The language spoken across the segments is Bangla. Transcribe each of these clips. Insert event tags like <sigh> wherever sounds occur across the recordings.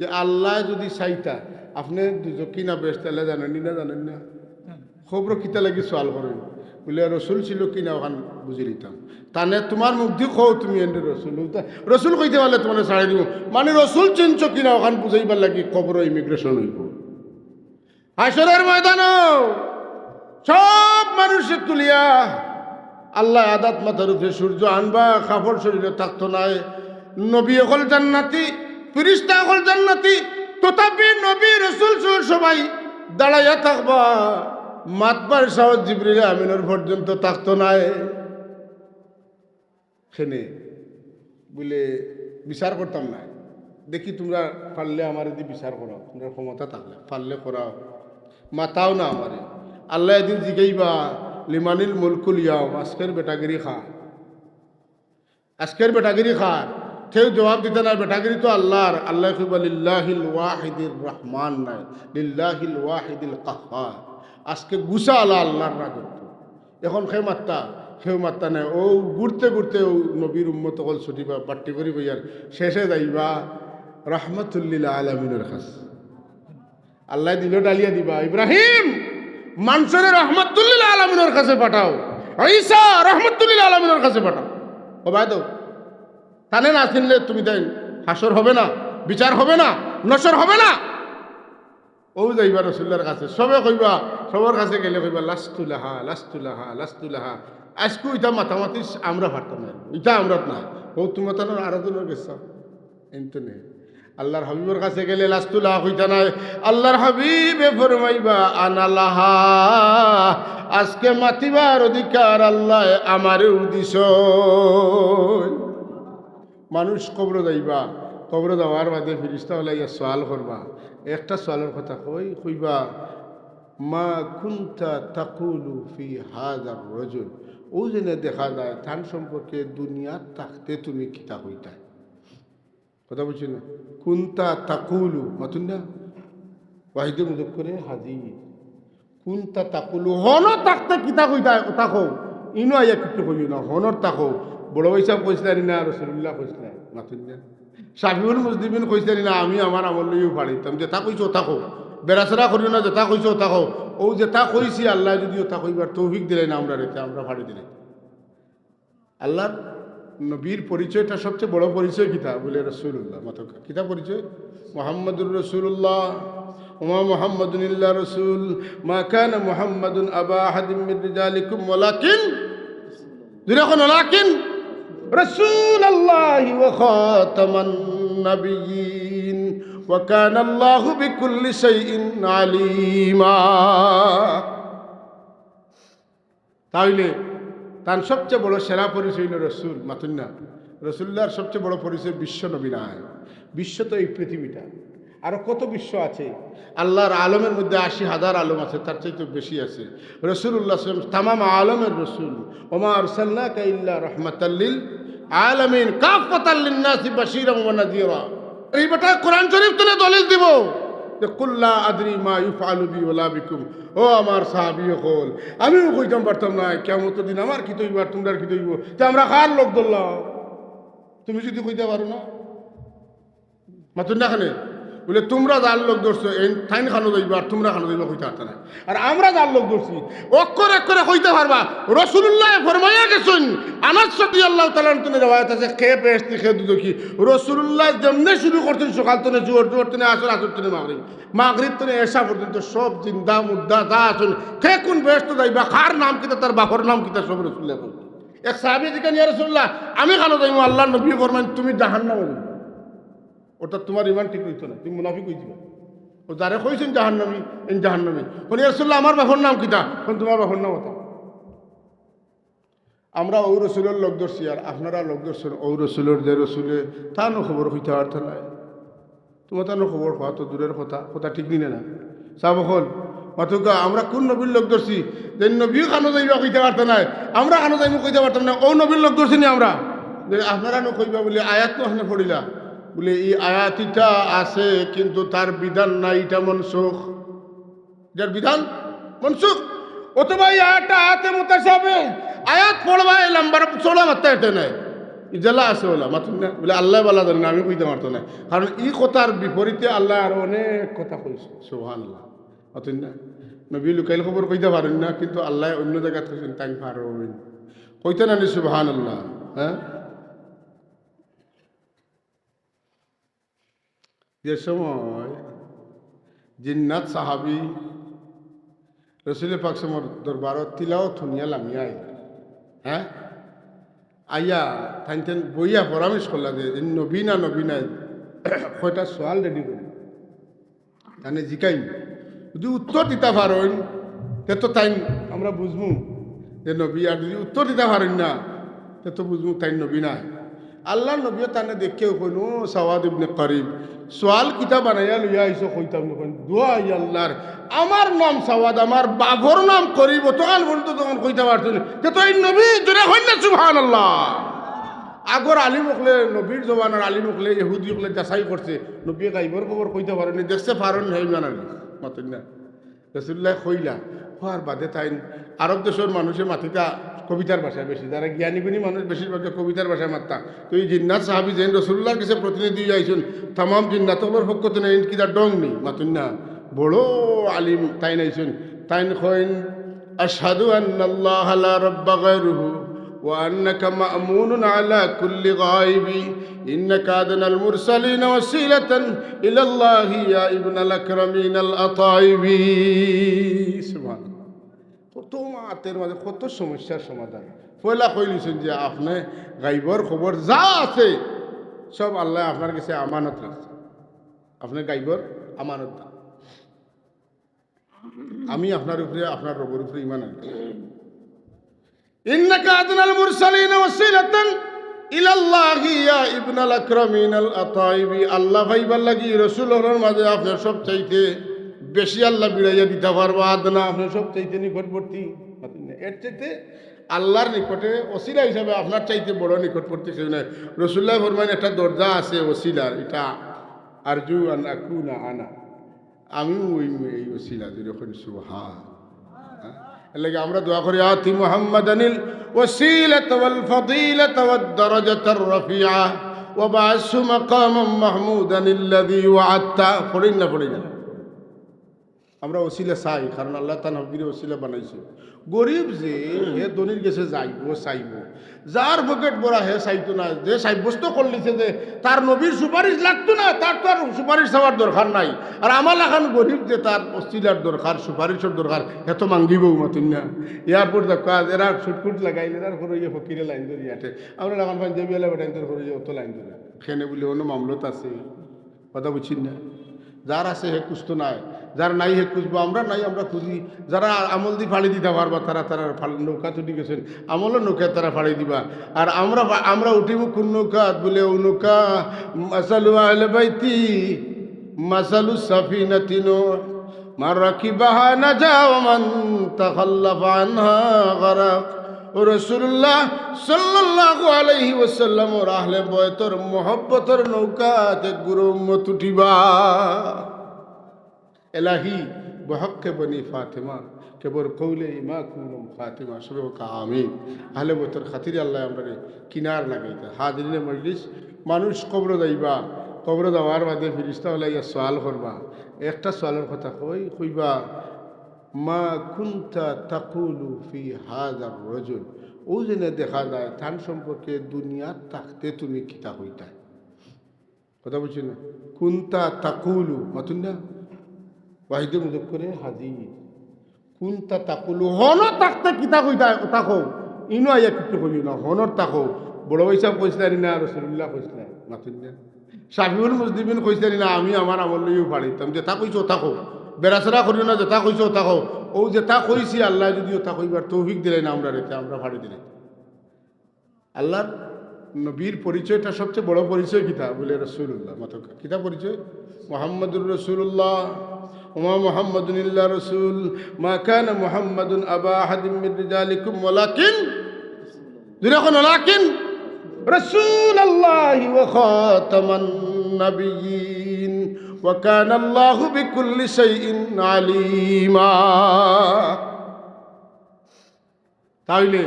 যে আল্লাহ যদি চাইতা, আপনি দুজো কিনা বেশ, তাহলে জানেন না জানেন না? খবর কিতা লাগি সোয়াল করেন। বলে রসুল ছিল কিনা, ওখান বুঝে নিতাম তানে তোমার মুখ দিয়ে কও তুমি এনে রসুল রসুল কইতে পারলে তোমার ছাড়াই দিব। মানে রসুল চিনছ কিনা, ওখান বুঝাইবার লাগি খবর ইমিগ্রেশন হইব। হাসরের ময়দান সব মানুষের তুলিয়া আল্লাহ আদাত মাথার উপরে সূর্য আনবা কাপড় শরীরে থাকতো নাই। নবী অকল জান্নাতি। ফিরিস্তা অকল জান্নাতি। তথাপি নবী রসুল সবাই দাঁড়াইয়া থাকবা। মাতবার সাহস জিবরিলে আমিনের পর্যন্ত থাকতো নাই। সেনে বলে, বিচার করতাম না। দেখি তোমরা পারলে আমার যদি বিচার করাও, তোমরা ক্ষমতা থাকলে, পারলে করাও। মাতাও না আমারে। আল্লাহ এদিন জিগাইবা, লিমানিল মুলকুল ইয়াও আজকের বেটাগিরি খা আজকের বেটাগিরি খা কেউ জবাব দিতে না বেটাগিরি তো আল্লাহর। আল্লাহ লিল্লাহিল ওয়াহিদির রহমান নাই। লিল্লাহিল ওয়াহিদিল কাহ্হার আজকে গুসা আলা আল্লাহর রাজত্ব। এখন খে মাত্তা সেও মাত্তা নাই। ও ঘুরতে ঘুরতে ও নবীর উম্মত কল ছুটিবা বাট্টি করি বইয়ার শেষে যাইবা রহমতুল্লিল আলমিনের কাছে। আল্লাহ দিল ডালিয়া দিবা, ইব্রাহিম মানসরে রহমতুল্লিল আলমিনের কাছে পাঠাও। ঈসা রহমতুল্লিল আলমিনের কাছে পাঠাও। ও ভাই তানে না চিনলে তুমি দেন হাসর হবে না, বিচার হবে না, নসর হবে না। ও যাইবা রসুল্লার কাছে, সবে কইবা, সবার কাছে গেলে কইবা লাস্তুলাহা লাস্তুলাহা লাস্তুলাহা আজকু ইটা মাতামাতি আমরা পারতাম না, ইটা আমরা না। ও তুমি তো আরও জনের গেছ এমতো নেই আল্লাহর হাবিবের কাছে গেলে লাস্তুলাহ হইতা নাই। আল্লাহর হাবিবে ফরমাইবা আনালাহা আজকে মাতিবার অধিকার আল্লাহ আমারে উদিস মানুষ কবর যাইবা, কবর যাওয়ার বাদে ফিরিস্তা হলে ইয়া সোয়াল করবা। একটা সোয়ালের কথা কই, কইবা, মা কুন্তা তাকুলু ফি হাজার রজুল? ও যেনে দেখা যায় তান সম্পর্কে দুনিয়ার থাকতে তুমি কিতা হইতা কথা বলছি না? কুন্তা তাকুলু? মাতুন না? ওয়াহিদে মুদক করে, হাজি। কুন্তা তাকুলু? হন থাকতে কিতা কইতা? তাকো। ইনো আইয়া কিছু কইও না, হনর তাকো। বড় পয়সা কইসলারি না রসুল্লাহ কইসলাই মাতুন না সাফিউল মুসলিমিন কইসলারি না আমি আমার আমল লইও পারিতাম যেটা কইছো তাকো বেড়াচেরা করিও না, যেটা কইছো তাকো ও যেটা কইছি, আল্লাহ যদি ওটা কইবার তৌফিক দিলেন আমরা রেতে, আমরা ফাড়ি দিলেন আল্লাহর নবীর পরিচয়টা সবচেয়ে বড় পরিচয় কিতা? বলে রসুল্লাহ মত কিতা পরিচয়? মোহাম্মদুর রসুল্লাহ ওমা মোহাম্মদুন ইল্লা রসুল। মা কান মোহাম্মদুন আবা হাদিম মির রিজালিকুম, ওয়ালাকিন। দুরখন ওয়ালাকিন। রসুল আল্লাহ وخاتم النبيين وكان الله بكل شيء عليما তাহলে তার সবচেয়ে বড় সেরা পরিচয় হল রসুল মাতুন্না রসুল্লাহর সবচেয়ে বড় পরিচয় বিশ্ব নবী নাই বিশ্ব তো এই পৃথিবীটা। আরও কত বিশ্ব আছে? আল্লাহর আলমের মধ্যে আশি হাজার আলম আছে, তার চাইতে বেশি আছে। রসুল্লাহ তামাম আলমের রসুল। ওমার সাল্লাহ কাইল্লা রহমতাল্লিল আলমিন কাফতাল্লিন্নাসি বাশিরা ওয়া নাযীরা। এই বেটা কোরআন শরীফ তুলে দলিল দিব। যে কুল্লা আদরি মা ইউফআলু বি ওয়ালা বিকুম। ও আমার সাহাবী হল, আমিও কইতাম পারতাম না কেমন দিন আমার কি তৈব, আর তোমরা কি তৈব? যে আমরা কার লোক ধরলাম? তুমি যদি কইতে পারো না। মাতুন না খানে? বলে, তোমরা যার লোক ধরছো, এই ঠাইন খানো যাইবা আর তোমরা খানো যাইবা কইতে পারত না। আর আমরা যার লোক ধরছি, অক্ষর অক্ষরে কইতে পারবা, রসুল্লাহ ফরমাইয়া গেছেন। আনাস সতি আল্লাহ তালার তুমি রেওয়ায়ত আছে খেয়ে পেয়েছি খেয়ে দুধ কি? রসুল্লাহ যেমনি শুরু করছেন সকাল তনে জোর জোর তনে আসর আসর তনে মাগরিব। মাগরিব তনে এসা পর্যন্ত সব জিন্দা মুদ্দা যা আছেন খেয়ে কোন ব্যস্ত যাইবা খার নাম কিতা, তার বাপর নাম কিতা, সব রসুল্লাহ এক সাহাবি জিজ্ঞান ইয়া রসুল্লাহ, আমি খানো যাইমু আল্লাহ নবী ফরমান তুমি জাহান্নামে যাবে ওটা তোমার ইমান ঠিক হইতো না, তুমি মুনাফিক হয়ে যাবে। ও যারে কইছেন জাহান্নামি, এন জাহান্নামি। কোন রসুল্লাহ আমার বাপর নাম কিতা? কোন তোমার বাপর নাম হতো আমরা ও রসুলের লোক ধরছি, আর আপনারা লোক ধরছেন ও রসুলের, যে রসুলে তানো খবর হইতে পারত নাই। তোমার তানো খবর হওয়া তো দূরের কথা কথা ঠিক নিনে না। চাব হল মাতুকা, আমরা কোন নবীর লোক ধরছি, যে নবীও কানো যাইবা কইতে পারত নাই, আমরা কানো যাইব কইতে পারতাম না ও নবীর লোক ধরছি নি আমরা। আপনারা নো কইবা বলে, আয়াত তো পড়িলা। বলে, এই আয়াতিটা আছে, কিন্তু তার বিধান নাই, এটা মনসুখ। যার বিধান? মনসুখ। অথবা এই আয়াতটা আয়াতে মতাসাবে আয়াত পড়বা, এই নাম্বার চোলা মাত্রা এটা নাই। ইজালা আছে ওলা মাতুন না, বলে, আল্লাহ বালা জানে না, আমি কইতে পারতো না। কারণ এই কথার বিপরীতে আল্লাহ আরও অনেক কথা কইছে সোহান আল্লাহ মাতুন না। নবী লুকাইল খবর কইতে পারেন না, কিন্তু আল্লাহ অন্য জায়গা থাকেন, তাই পারো কইতে নি সুবহান আল্লাহ হ্যাঁ? যে সময় জিন্নাত সাহাবি রসুল পাকসমর দরবারত তিলাও থুনিয়া লামিয়া আইলা। হ্যাঁ? আইয়া থাইন থাইন বইয়া পরামর্শ করলা যে নবীনা নবীনা <coughs> কয়টা সোয়াল রেডি করি। তানে জিকাইম। যদি উত্তর দিতে পারেন, তে তো তাই আমরা বুঝব যে নবী আর যদি উত্তর দিতে পারেন না, তে তো বুঝমু তাই নবী নাই। আল্লাহ নবীও তানে দেখেও কইন ও সাওয়াদ ইবনে করিব সোয়াল কিতা বানাইয়া লইয়া আইসো কইতাম নকইন দোয়া আল্লাহর, আমার নাম সাওয়াদ, আমার বাবর নাম করিব, তখন বলতো তখন কইতে পারতো না, যে তো এই নবী, জোরে হইলে সুবহানাল্লাহ। আগর আলিম হকলে নবীর জবানের আলিম হকলে ইহুদি হকলে যাচাই করছে নবী গাইবর খবর কইতে পারেনি দেখছে পারেন হেই জানানি মাতেন না। রসুল্লাহ কইলা হওয়ার বাদে তাই আরব দেশের মানুষের মাতিতা কবিতার ভাষায় বেশি যারা জ্ঞানীগুণী মানুষ বেশিরভাগ কবিতার ভাষায় মাত্তা তো এই জিন্নাত সাহাবি যেন রসুল্লাহর কাছে প্রতিনিধি আইসুন তামাম জিন্নাত হলোর পক্ষ তো নেই কিতা ডং নেই মাতুন না বড় আলিম তাই নাইছুন তাইন কইন আশহাদু আন্নাল্লাহ লা রাব্বা গায়রুহু وأنك مأمون على كل غائب إنك أدنى المرسلين وسيلة إلى الله يا ابن الأكرمين الأطايب سبحان الله কত মাতের মাঝে কত সমস্যার সমাধান পয়লা কইলিছেন যে আপনি গাইবর খবর যা আছে সব আল্লাহ আপনার কাছে আমানত রাখছে আপনি গাইবর আমানত দান। আমি আপনার উপরে আপনার রবের উপরে ইমান আনছি إنك أدنى المرسلين وسيلة إلى الله يا ابن الأكرمين الأطايب আল্লাহ ভাইবার লাগি রসুলের মাঝে আপনার সব চাইতে বেশি আল্লাহ বিড়াইয়া দিতে পারবো আদনা আপনার সব চাইতে নিকটবর্তী এর চাইতে আল্লাহর নিকটে ওসিলা হিসাবে আপনার চাইতে বড় নিকটবর্তী কেউ নাই রসুল্লাহ ফরমান একটা দরজা আছে ওসিলার এটা আরজু আন আকু না আনা আমিও ওই এই ওসিলা যেরকম সুহা اللي আমরা দোয়া করি আতি মুহাম্মাদানিল ওয়াসিলাত ওয়াল ফাদিলাত ওয়াদ দারাজাতার রাফিআ وبعث مقاما محمودا الذي وعدته পড়িন না পড়িন না আমরা ওসিলা চাই, কারণ আল্লাহ তা নবীর ওসিলা বানাইছে। গরিব যে হে ধনির গেছে যাইব, চাইব। যার পকেট বড়া, হে চাইতো না। যে সাব্যস্ত করলিছে যে, তার নবীর সুপারিশ লাগতো না, তার তো আর সুপারিশ চাওয়ার দরকার নাই। আর আমার লাখান গরিব যে, তার অস্তিলার দরকার, সুপারিশের দরকার এত মাঙ্গিব মতিন না। এয়ারপোর্ট দেখো আজ এরা ছুটকুট লাগাইলে এরা করে ইয়ে ফকিরে লাইন ধরে ইয়াতে আমরা লাগান দেবী এলা বেটাইন ধরে ইয়ে অত লাইন ধরে। খেনে বলে, অন্য মামলত আছে। কথা বুঝছেন না? যার আছে, হে কুস্ত নাই। যার নাই হে খুঁজবো, আমরা নাই, আমরা খুঁজি। যারা আমল দিয়ে ফাড়ি দিতে পারবা, তারা তারা নৌকা চুটি গেছেন আমলও নৌকা তারা ফাড়ি দিবা। আর আমরা আমরা উঠিব কোন নৌকা বলে, ও নৌকা, মাসালু আহলে বাইতি, মাসালু সাফিনাতি নূহ মান রাকিবাহা নাজা ওয়া মান তাখাল্লাফা আনহা গরাক। রসুল্লাহ সাল্লাল্লাহু আলাইহি ওয়াসাল্লাম, ওর আহলে বয়তর মোহব্বতর নৌকাতে গুরু মতুটিবা এলাহি বহক্কে বনি ফাতেমা, কেবল কৌলে ইমা কুলম ফাতেমা, সবে কা আমিন। আহলে বয়তর খাতিরে আল্লাহ আমরা কিনার লাগাইতে। হাজিরিনে মজলিস, মানুষ কবর যাইবা, কবর যাওয়ার বাদে ফিরিস্তা হলে ইয়া সোয়াল করবা। একটা সোয়ালের কথা কই, কইবা, মা কুন্তা তাকুলু ফি হাজার রজুল? ও জেনে দেখা যায়, তান সম্পর্কে দুনিয়ার থাকতে তুমি কিতা হইতা কথা বলছি না? কুন্তা তাকুলু মাতুন না? ওয়াহিদে মুদক করে হাজি। কুন্তা তাকুলু হন থাকতে কিতা কইতা তাকো ইনো আইয়া কিছু কইও না, হনর তাকো বড় পয়সা কইসলারি না রসুল্লাহ কইসলাই মাতুন না সাফিউল মুসলিমিন কইসলারি না, আমি আমার আমল লইও পারিতাম যে তা কইছো তাকো বেড়াচড়া করিও না যেটা কইছো ওটা কও। ও যেটা কইছি, আল্লাহ যদি ওটা কইবার তৌফিক দিলে না, আমরা রেতে আমরা ফাড়ি দিলে। আল্লাহর নবীর পরিচয়টা সবচেয়ে বড় পরিচয় কিতা বলে রসুল্লাহ মত কিতা পরিচয়? মোহাম্মদুর রসুল্লাহ ওমা মোহাম্মদুন ইল্লা রসুল মা কান মোহাম্মদুন আবা আহাদিম মির রিজালিকুম ওয়ালাকিন দুরকম ওয়ালাকিন رسول الله وخاتم النبيين وكان الله بكل شيء عليما তাইলে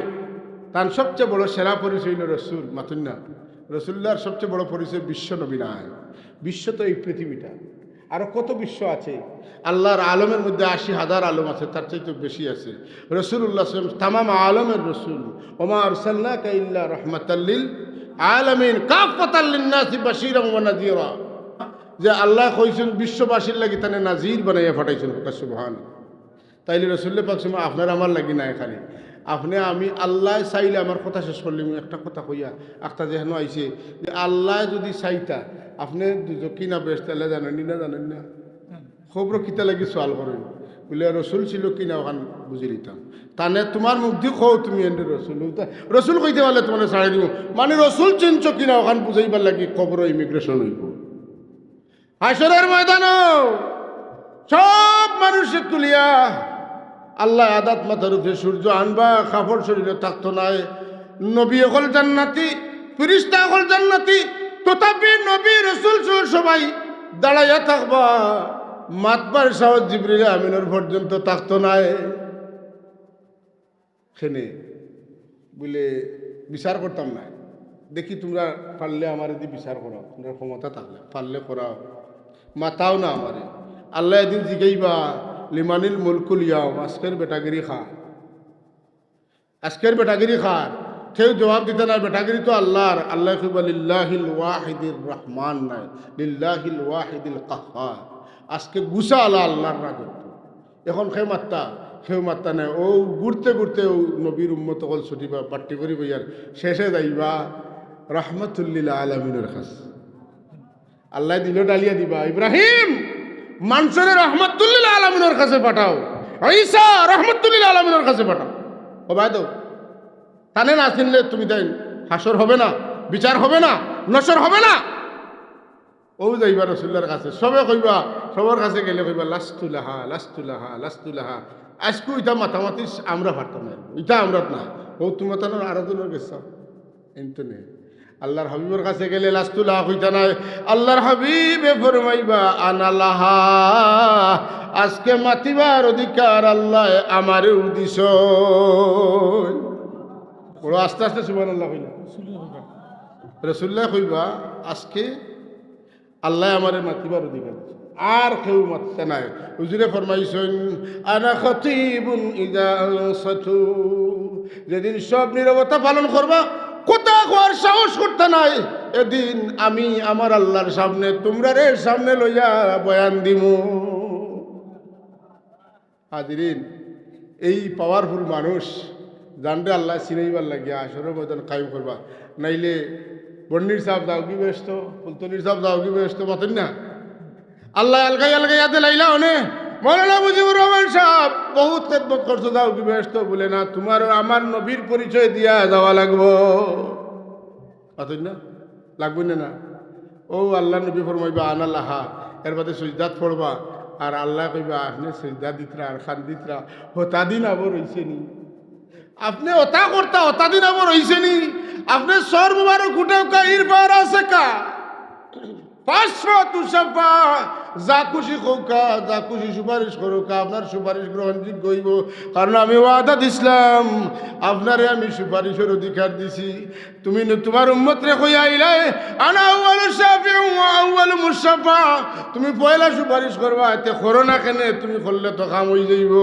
তার সবচেয়ে বড় সেরা পরিচয় হইল রসুল মাতুন্না রসুল্লাহর সবচেয়ে বড় পরিচয় বিশ্ব নবীনায় বিশ্ব তো এই পৃথিবীটা আরও কত বিশ্ব আছে? আল্লাহর আলমের মধ্যে আশি হাজার আলম আছে, তার চাইতে বেশি আছে। রসুল্লাহ তামাম আলমের রসুল। ওমা আরসাল্লাহ কাইল্লা রহমতাল্লিল আলমিন। নাযীরা। যে আল্লাহ কইছেন, বিশ্ববাসীর লাগি তানে নাজির বানাইয়া ফাটাইছেন কথা সুবহান তাইলে রসুল্লাহ পাক আপনার আমার লাগি নাই খালি। আপনি, আমি আল্লাহ চাইলে আমার কথা শেষ করলি একটা কথা কইয়া একটা যেহেন আইছে, যে আল্লাহ যদি চাইতা, আপনি দুজো কিনা বেশ, তাহলে জানেন না জানেন না? খবর কিতা লাগি সোয়াল করেন? বলে রসুল ছিল কিনা, ওখান বুঝি নিতাম তানে তোমার মুখ দিয়ে কও তুমি এনে রসুল রসুল কইতে পারলে তোমার ছাড়াই দিব। মানে রসুল চিনছ কিনা, ওখান বুঝাইবার লাগি খবর ইমিগ্রেশন হইব? হাসরের ময়দানও! সব মানুষের তুলিয়া আল্লাহ আদাত মাথার উপরে সূর্য আনবা কাপড় শরীরে থাকতো নাই। নবী অকল জান্নাতি, ফিরিস্তা অকল জান্নাতি, তথাপি নবী, রসুল সবাই দাঁড়াইয়া থাকবা। মাতবার সাহস জিবরিলে আমিনের পর্যন্ত থাকতো নাই। সেনে বলে, বিচার করতাম না। দেখি তোমরা পারলে আমার এদি বিচার করাও, তোমরা ক্ষমতা থাকলে, পারলে করাও। মাতাও না আমারে। আল্লাহ এদিন জিগাইবা লিমানিল মুলকুল ইয়াও আজকের বেটাগিরি খা আজকের বেটাগিরি খা কেউ জবাব দিতে না, বেটাগিরি তো আল্লাহর। আল্লাহ লিল্লাহিল ওয়াহিদির রহমান নাই, লিল্লাহিল ওয়াহিদিল কাহার। আজকে গুসা আলা আল্লাহর রাজত্ব। এখন খে মাত্তা সেও মাত্তা নাই। ও ঘুরতে ঘুরতে ও নবীর উম্মত কল ছুটিবা পাট্টি করি বইয়ার শেষে যাইবা রহমতুল্লিল আলমিনের কাছে। আল্লাহ দিল ডালিয়া দিবা, ইব্রাহিম! মানসরে রহমতুল্লিল আলমিনের কাছে পাঠাও। ঈসা রহমতুল্লিল আলমিনের কাছে পাঠাও। ও ভাই তো তানে না চিনলে তুমি দেন হাসর হবে না, বিচার হবে না, নসর হবে না। ও যাইবা রসুল্লার কাছে, সবে কইবা, সবার কাছে গেলে কইবা লাস্তুলাহা লাস্তুলাহা লাস্তুলাহা আজকে ইটা মাতামাতি আমরা পারতাম না। ইটা আমরা না। ও তুমি তো আরও জনের গেছ এমতো নেই। আল্লাহর হাবিবের কাছে গেলে লাস্তুলাহ হইতা নাই। আল্লাহর হাবিবে ফরমাইবা আনালাহা আজকে মাতিবার অধিকার আল্লাহ আমারে উদিস আস্তে আস্তে সুবান আল্লাহ হইলা রসুল্লাহ কইবা, আজকে আল্লাহ আমারে মাতিবার অধিকার। আর কেউ মাততে নাই। হুজুরে ফরমাইছেন, আনা খতিবুন ইদা আনসাতু। যেদিন সব নীরবতা পালন করবা কোথা কোয়ার সাহস করতে নাই? এদিন আমি আমার আল্লাহর সামনে, তোমরা রে সামনে লইয়া বয়ান দিমু। হাজিরিন, এই পাওয়ারফুল মানুষ, জানবে আল্লাহ চিনাইবার লাগিয়া আসরের মতন কায়ম করবা। নাইলে বন্নির সাহেব দাও কি ব্যস্ত ফুলতনির সাহেব দাও কি ব্যস্ত মাতেন না। আল্লাহ আলগাই আলগাই আতে লাইলা অনে। মৌলানা মুজিবুর রহমান সাহেব, বহুত খেদমত করছ দাও কি ব্যস্ত, বলে না, তোমার আমার নবীর পরিচয় দিয়া যাওয়া লাগবো। মাতেন না লাগবে না? না ও আল্লাহ নবী ফরমাইবা, আনাল্লাহা, এর বাদে সুজদাত পড়বা, আর আল্লাহ কইবা আপনি সুজদা দিতরা, আর খান দিতরা, হতা দিন আবর হইছে নি। আপনি ওতা করতা ওতা দিন আবর হইছে নি। আপনি সর মুবারক, উঠেও কা ইরবার আছে কা? যা খুশি খোকা যা খুশি সুপারিশ করুকা আপনার সুপারিশ গ্রহণযোগ্য হইব। কারণ আমি ওয়াদা দিছিলাম, আপনারে আমি সুপারিশের অধিকার দিছি। তুমি তোমার উম্মত রে কই আইলাই আনা আউয়ালু ওয়া আউয়ালু মুসাফা তুমি পয়লা সুপারিশ করবা, এতে করো কেনে, তুমি করলে তো কাম হই যাইব।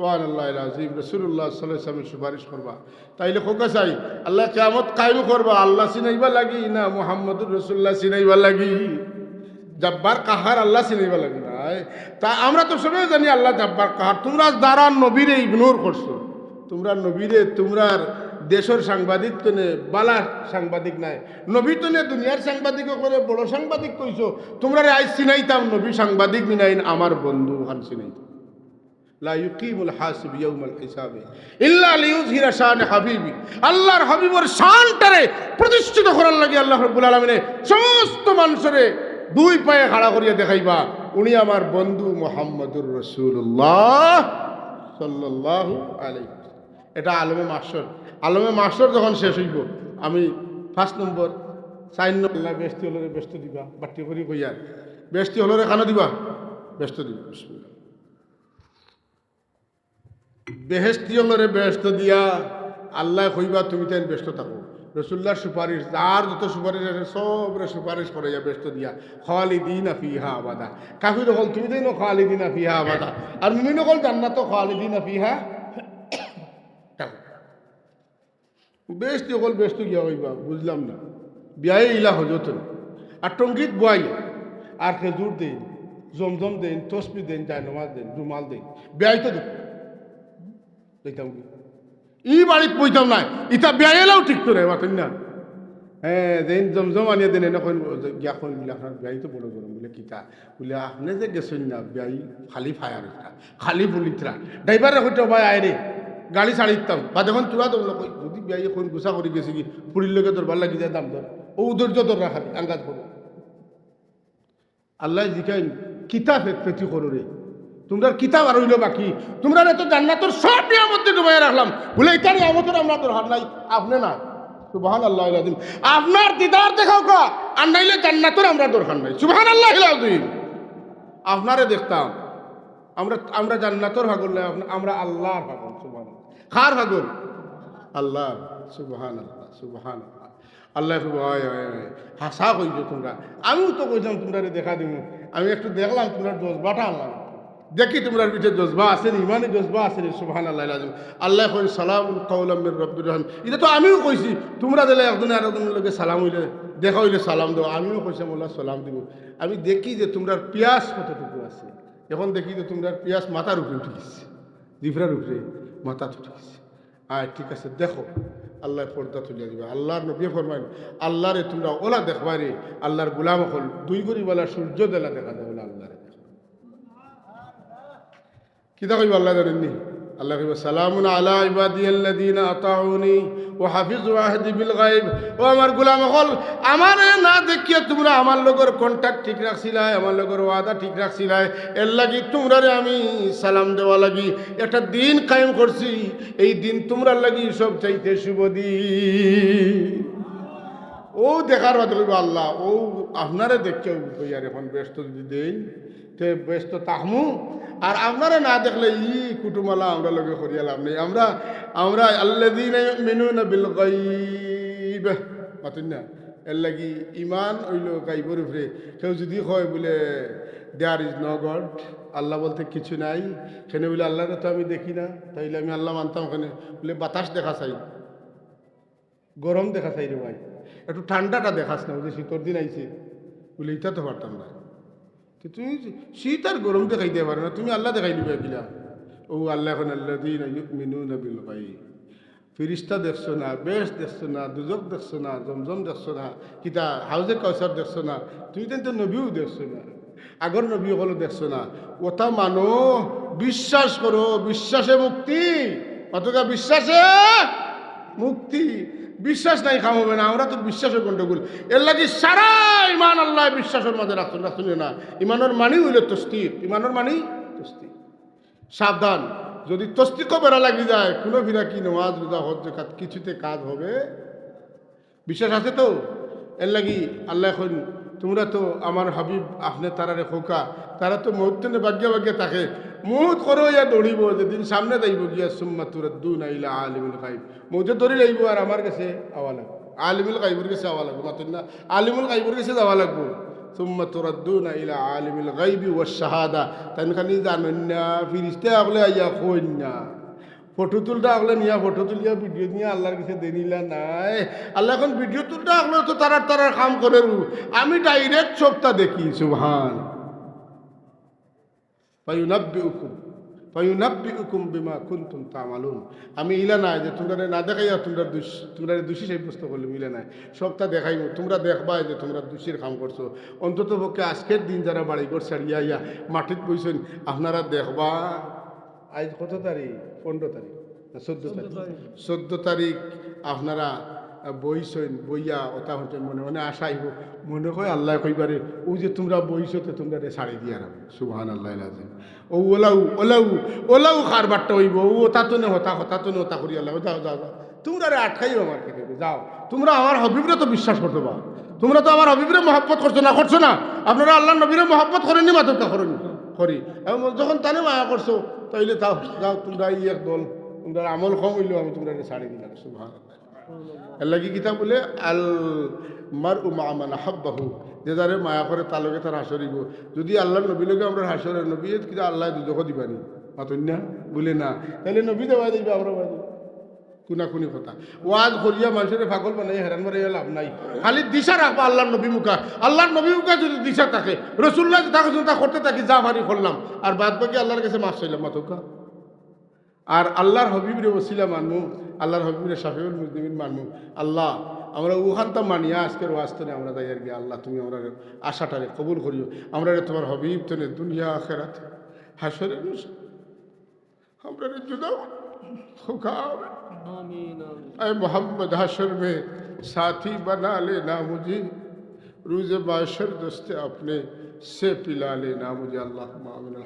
ওয়ান আল্লাহ আজিম রসুল্লাহ সাল্লামের সুপারিশ করবা। তাইলে খোকা চাই, আল্লাহ কেমত কায়ম করবা, আল্লাহ চিনাইবা লাগি না মোহাম্মদুর রসুল্লাহ চিনাইবা লাগি? জব্বার কাহার আল্লাহ চিনাইবা লাগি না তা আমরা তো সবাই জানি আল্লাহ জব্বার কাহার। তোমরা দ্বারা নবীরে ইগনোর করছ, তোমরা নবীরে তোমরার দেশের সাংবাদিক তো নে বালা সাংবাদিক নাই। নবী তো নে দুনিয়ার সাংবাদিক করে, বড় সাংবাদিক কইছো, তোমরা আইস চিনাইতাম, নবী সাংবাদিক মিনাইন আমার বন্ধু হান চিনাইতাম। লা ইউকিমুল হাসিব ইয়াউমাল হিসাবে, ইল্লা লিইউযহিরা শান হাবিবি। আল্লাহর হাবিবর শানটারে প্রতিষ্ঠিত করার লাগি আল্লাহ রাব্বুল আলামিনে সমস্ত মানুষরে দুই পায়ে খাড়া করিয়া দেখাইবা, উনি আমার বন্ধু মোহাম্মদুর রসুল্লাহ সাল্লাল্লাহু আলাইহি এটা আলমে মাস্টার আলমে মাস্টার যখন শেষ হইব, আমি ফার্স্ট নম্বর চাইন আল্লাহ ব্যস্তি হলরে ব্যস্ত দিবা বাটি করি কইয়ার ব্যস্তি হলরে কানো দিবা, ব্যস্ত দিবা বেহেস্তিয়রে বেহেস্ত দিয়া আল্লাহ কইবা তুমি তাই ব্যস্ত থাকো। রসুল্লার সুপারিশ, যার যত সুপারিশ আছে সবরে সুপারিশ করে যা ব্যস্ত দিয়া খালি দিন ফিহা আবাদা। কাফির হল, তুমি তাই নো খালি দিন ফিহা আবাদা। আর মুমিন হল, জান্নাত খালি দিন ফিহা থাকো বেস্তি অকল ব্যস্ত গিয়া হইবা বুঝলাম না। বিয়াই ইলা হজত আর টঙ্গিত বয়াই, আর খেজুর দেন, জমজম দেন, তসবি দেন যায় নমাজ দেন, রুমাল দেন, বিয়াই তো দেখ। কি? ই বাড়িত পইতাম নাই। ইটা বিয়াই এলাও ঠিক তো রে না হ্যাঁ দেন জমজম আনিয়ে দেন কইন গিয়া কইন বলে আপনার বিয়াই তো বড় গরম বলে, কিতা? বলে যে গেছেন না, বিয়াই খালি ফায়ার খালি পুলিতরা ড্রাইভারে হইতে ভাই, আয় রে গাড়ি ছাড়ি দিতাম। বা দেখুন কই, যদি বিয়াই এখন গুছা করে গেছে কি পুরীর লোকে তোর লাগি যায় দাম ধর ও ধৈর্য তোর রাখা আঙ্গাজ করো আল্লাহ জিকাইন কিতাব পেতি করো রে তোমরা কিতাব আর হইল বাকি। তোমরা তো জান্নাতর সব নিয়ামতে ডুবাই রাখলাম। বলে এটা নিয়ামতের আমরা দরকার নাই। আপনি না সুবহান আল্লাহ আলাদিম আপনার দিদার দেখাও কা, আর নাইলে জান্নাতের আমরা দরকার নাই। সুবহান আল্লাহ আলাদিম আপনারে দেখতাম, আমরা আমরা জান্নাতর ভাগল না, আপনা- আমরা আল্লাহর ভাগল সুবহান খার ভাগল আল্লাহ সুবহান আল্লাহ সুবহান আল্লাহ আল্লাহ হাসা কইছো তোমরা। আমিও তো কইতাম তোমরা দেখা দিব আমি একটু দেখলাম তোমরা বাটা আনলাম দেখি তোমরা পিঠে জজবা আছেন ইমানে জজবা আছেন সুবহান আল্লাহ আল্লাহ কই সালাম কৌলামের রব্বির রহম। এটা তো আমিও কইছি, তোমরা দিলে একজনে আর একজনের লোকে সালাম হইলে, দেখা হইলে সালাম দাও। আমিও কইছি মোল্লা সালাম দিব। আমি দেখি যে তোমরা পিয়াস কতটুকু আছে। এখন দেখি যে তোমরা পিয়াস মাথার উপরে উঠে গেছে জিফরার উপরে মাথা উঠে গেছে। আয়, ঠিক আছে, দেখো, আল্লাহ পর্দা তুলে দিবে। আল্লাহর নবী ফরমাইন, আল্লাহরে তোমরা ওলা দেখবা রে, আল্লাহর গুলাম হল। দুই গরিবালা সূর্য দেলা দেখা যাবে না আল্লাহরে কিতা কইব আল্লাহ জানেননি আল্লাহ কইব, সালামুন আলা ইবাদিয়াল্লাযিনা আতাউনি ওয়া হাফিজু আহদি বিল গায়ব। ও আমার গোলাম হল, আমারে না দেখিয়ে তোমরা আমার লগর কন্টাক্ট ঠিক রাখছিলাই আমার লগর ওয়াদা ঠিক রাখছিলাই এর লাগি তোমরারে আমি সালাম দেওয়া লাগি। একটা দিন কায়েম করছি, এই দিন তোমরা লাগি সব চাইতে শুভ দিন। ও দেখার বাদ আল্লাহ, ও আপনারে দেখে এখন ব্যস্ত যদি তে ব্যস্ত তাহমু আর আপনারা না দেখলে ই কুটুমালা আমরা লগে করিয়া লাভ নেই। আমরা আমরা আল্লাদিন মেনু না বিল গাইব না? এর লাগি ইমান হইল গাইবর উপরে। কেউ যদি হয় বলে দেয়ার ইজ নো গড আল্লাহ বলতে কিছু নাই। সেখানে বলে, আল্লাহরে তো আমি দেখি না। তাইলে আমি আল্লাহ মানতাম ওখানে বলে, বাতাস দেখা চাই। গরম দেখা চাই রে ভাই। একটু ঠান্ডাটা দেখাস না বলে শীতর দিন আইছে। বলে ইটা তো পারতাম না। তুমি শীত আর গরম দেখাইতে পারো না তুমি আল্লাহ দেখাই দিবে কিলা ও আল্লাহ এখন আল্লাহ দিন মিনু না বিল ভাই ফিরিস্তা দেখছ না বেশ দেখছ না দুজক দেখছ না জমজম দেখছ না কিতা হাউজে কৌসার দেখছ না তুমি তো নবীও দেখছ না আগর নবী হলো দেখছ না ওটা মানো বিশ্বাস করো বিশ্বাসে মুক্তি অতটা বিশ্বাসে মুক্তি বিশ্বাস নাই কাম হবে না। আমরা তো বিশ্বাসের গন্ডগোল। এর লাগি সারা ইমান আল্লাহ বিশ্বাসের মধ্যে রাখুন রাখুন না। ইমানের মানি হইল তস্তির ইমানের মানি তস্তির সাবধান। যদি তস্তিকও বেড়া লাগি যায়, কোনো ফিরা কি, নমাজ, রোজা, হজ কাজ কিছুতে কাজ হবে। বিশ্বাস আছে তো? এর লাগি আল্লাহ এখন তোমরা তো আমার হাবিব, আপনি তারারে খোকা। তারা তো মুহূর্তে বাগ্যা বাগ্যা থাকে। মুহূর্ত করো ইয়া দৌড়িব, যেদিন সামনে যাইব গিয়া, সুম্মা তুরদ্দু নাইলা আলিমুল গাইব মৌজে দৌড়ি লাগবো আর আমার কাছে আওয়া লাগবো। আলিমুল গাইবুর কাছে আওয়া লাগবো, মাতুন না। আলিমুল গাইবুর কাছে যাওয়া লাগবো। সুম্মা তুরদ্দুনা ইলা আলিমিল গাইবি ওয়া শাহাদা। তান খানি জানেন না ফিরিস্তে আগলে আইয়া কইন না ফটো তুলটা আগলে নিয়া, ফটো তুলিয়া ভিডিও নিয়ে আল্লাহর কাছে দেনিলা নাই। আল্লাহ এখন ভিডিও তুলটা আগলে তো তারার তারার কাম করে। আমি ডাইরেক্ট সবটা দেখি, সুবহান। ফায়ুনাব্বিউকুম ফায়ুনাব্বিউকুম বিমা কুনতুম তামালুন। আমি ইলা নাই যে তোমরা না দেখাইয়া তোমরা দুষ তোমরা দোষী সাব্যস্ত করলে মিলে নাই। সবটা দেখাইব তোমরা দেখবা যে তোমরা দোষীর কাম করছ। অন্তত পক্ষে আজকের দিন যারা বাড়ি ঘর ছাড়িয়া ইয়া মাটিত বইছেন, আপনারা দেখবা। আজ কত তারিখ? পনেরো তারিখ না চোদ্দ তারিখ। চোদ্দ তারিখ আপনারা বইছেন বইয়া ওটা হচ্ছে মনে মনে আশা আইব। মনে হয় আল্লাহ কইবারে ও যে তোমরা বইছো তো তোমরা রে শাড়ি দিয়া রাখবে সুবহান আল্লাহ লাজে ও ওলাউ ওলাউ ওলাউ খার বাট্টা হইব। ও ওটা তো নে হতা হতা তো নে হতা করি আল্লাহ। যাও যাও যাও। তোমরা রে আটকাইও আমার খেতে যাও। তোমরা আমার হবিবরে তো বিশ্বাস করতে পারো। তোমরা তো আমার হবিবরে মহব্বত করছ না করছ না। আপনারা আল্লাহ নবীরে মহব্বত করেননি মাত্র করেনি করি এবং যখন তানে মায়া করছ তাইলে তাও যাও, তোমরা ই এক দল, তোমরা আমল কম হইলেও আমি তোমরা ছাড়ি দিলাম সুভান এর লাগি কিতাব বলে, আল মার উমা মানে হাব্বাহু, যে যারে মায়া করে তার লগে তার হাসরিব যদি আল্লাহ নবী লগে আমরা হাসরের নবী কিন্তু আল্লাহ দুজক দিবানি মাতন্যা বলে না। তাহলে নবী দেওয়া দিবে, আমরা বাদি কোনা কোনি কথা। ওয়াজ করিয়া মানুষের পাগল বানাই হেরান মারে লাভ নাই। খালি দিশা রাখবা আল্লাহর নবী মুখা। আল্লাহর নবী মুখা যদি দিশা থাকে রসুল্লাহ যদি তা করতে থাকি, যা ভারি করলাম। আর বাদ বাকি আল্লাহর কাছে মাফ চাইলাম মাথকা আর আল্লাহর হবিবরে ওসিলা মানমু, আল্লাহর হবিবরে শাফিউল মুজদিমিন মানমু। আল্লাহ, আমরা উহান্তা মানিয়া আজকের ওয়াস্তনে আমরা দাই আর গিয়ে আল্লাহ, তুমি আমরা আশাটারে কবুল করিও। আমরা তোমার হবিব তনে দুনিয়া, আখেরাত। হাসরে আমরা রে پکار اے محمد حشر میں ساتھی بنا لینا مجھے۔ روز باشر دست اپنے سے پلا لینا مجھے۔ اللہ معاملہ